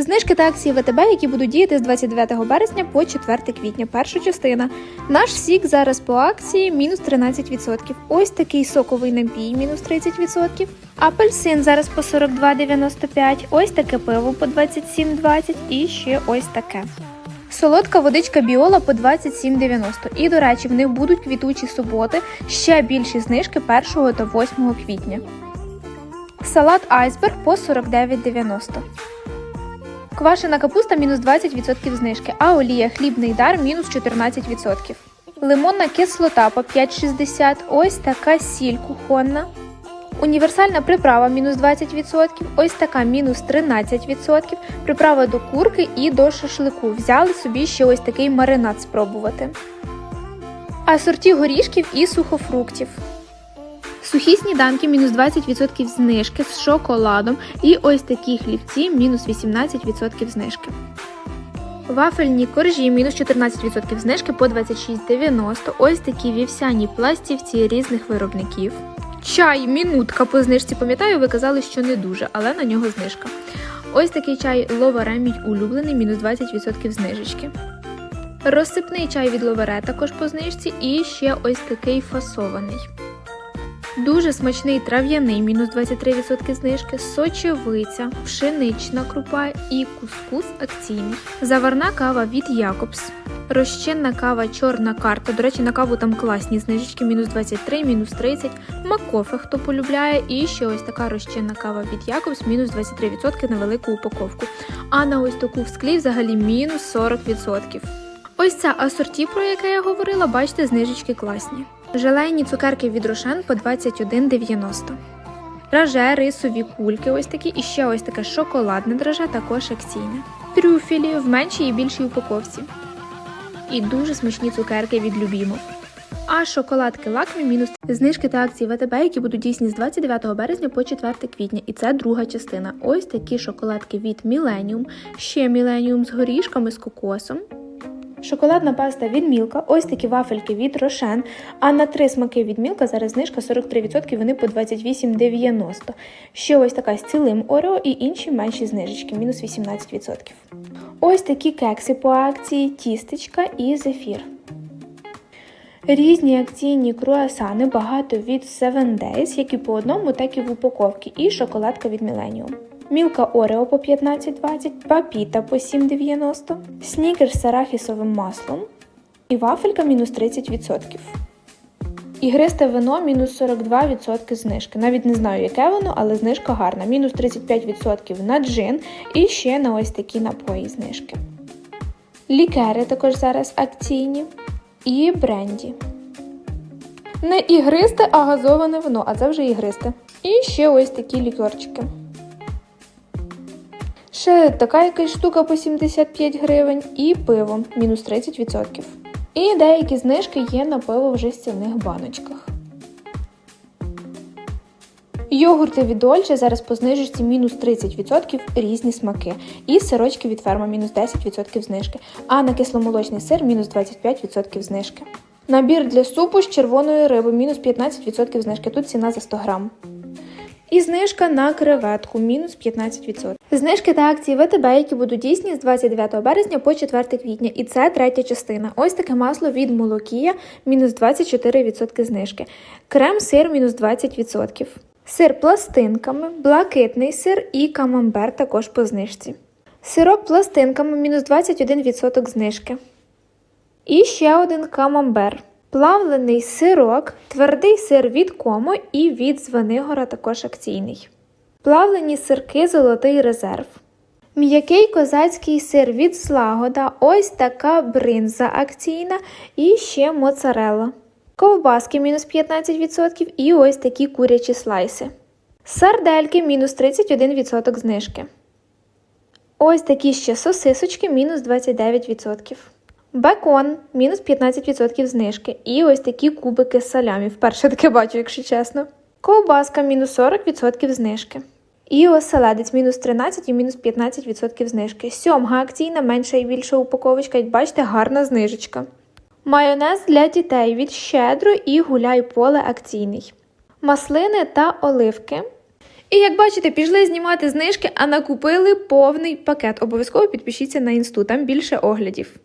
Знижки та акції ВТБ, які будуть діяти з 29 березня по 4 квітня. Перша частина. Наш сік зараз по акції мінус 13%. Ось такий соковий напій мінус 30%. Апельсин зараз по 42,95. Ось таке пиво по 27,20 і ще ось таке. Солодка водичка біола по 27,90. І, до речі, в них будуть квітучі суботи, ще більші знижки 1 та 8 квітня. Салат айсберг по 49,90. Квашена капуста мінус 20% знижки, а олія хлібний дар мінус 14%. Лимонна кислота по 5,60. Ось така сіль кухонна. Універсальна приправа мінус 20%, ось така мінус 13%, приправа до курки і до шашлику. Взяли собі ще ось такий маринад спробувати. Асорті горішків і сухофруктів. Сухі сніданки мінус 20% знижки з шоколадом і ось такі хлівці мінус 18% знижки. Вафельні коржі мінус 14% знижки по 26,90. Ось такі вівсяні пластівці різних виробників. Чай мінутка по знижці, пам'ятаю, ви казали, що не дуже, але на нього знижка. Ось такий чай ловаре мій улюблений, мінус 20% знижечки. Розсипний чай від ловере також по знижці, і ще ось такий фасований. Дуже смачний трав'яний, мінус 23% знижки, сочевиця, пшенична крупа і кускус акційний. Заварна кава від Якобс. Розчинна кава чорна карта. До речі, на каву там класні знижечки, мінус 23, мінус 30. Макофе, хто полюбляє. І ще ось така розчинна кава від Якобс, мінус 23% на велику упаковку. А на ось таку в склі взагалі мінус 40%. Ось ця асорті, про яке я говорила, бачите, знижечки класні. Желейні цукерки від Рошен по 21,90. Драже, рисові кульки, ось такі, і ще ось таке шоколадне драже, також акційне. Трюфелі в меншій і більшій упаковці. І дуже смачні цукерки від Любімов. А шоколадки лакмі мінус знижки та акції ВТБ, які будуть дійсні з 29 березня по 4 квітня. І це друга частина. Ось такі шоколадки від Millennium, ще Millennium з горішками з кокосом. Шоколадна паста від Мілка, ось такі вафельки від Рошен. А на три смаки від Мілка зараз знижка 43%, вони по 28,90. Ще ось така з цілим Орео і інші менші знижечки, мінус 18%. Ось такі кекси по акції, тістечка і зефір. Різні акційні круасани, багато від 7 Days, як і по одному, так і в упаковці, і шоколадка від Millennium. Мілка Орео по 15,20, папіта по 7,90, снікерс з арахісовим маслом і вафелька мінус 30%. Ігристе вино мінус 42% знижки. Навіть не знаю, яке воно, але знижка гарна. Мінус 35% на джин і ще на ось такі напої знижки. Лікери також зараз акційні. І бренді. Не ігристе, а газоване вино, а це вже ігристе. І ще ось такі лікерчики. Ще така якась штука по 75 гривень і пиво мінус 30%. І деякі знижки є на пиво в жестяних баночках. Йогурти від Дольче зараз по знижці мінус 30% різні смаки. І сирочки від ферма мінус 10% знижки. А на кисломолочний сир мінус 25% знижки. Набір для супу з червоної риби мінус 15% знижки. Тут ціна за 100 грам. І знижка на креветку мінус 15%. Знижки та акції ВТБ, які будуть дійсні з 29 березня по 4 квітня. І це третя частина. Ось таке масло від Молокія мінус 24% знижки. Крем сир мінус 20%. Сир пластинками, блакитний сир і камамбер також по знижці. Сирок пластинками мінус 21% знижки. І ще один камамбер. Плавлений сирок, твердий сир від Комо і від Звенигора також акційний. Плавлені сирки Золотий резерв. М'який козацький сир від Злагода, ось така бринза акційна і ще моцарелла. Ковбаски мінус 15% і ось такі курячі слайси. Сардельки мінус 31% знижки. Ось такі ще сосисочки мінус 29%. Бекон мінус 15% знижки. І ось такі кубики салямі. Вперше таке бачу, якщо чесно. Ковбаска мінус 40% знижки. І оселедець мінус 13 і мінус 15% знижки. Сьомга акційна, менша і більша упаковочка, як бачите, гарна знижечка. Майонез для дітей від щедро і гуляй поле акційний. Маслини та оливки. І як бачите, пішли знімати знижки, а накупили повний пакет. Обов'язково підпишіться на інсту, там більше оглядів.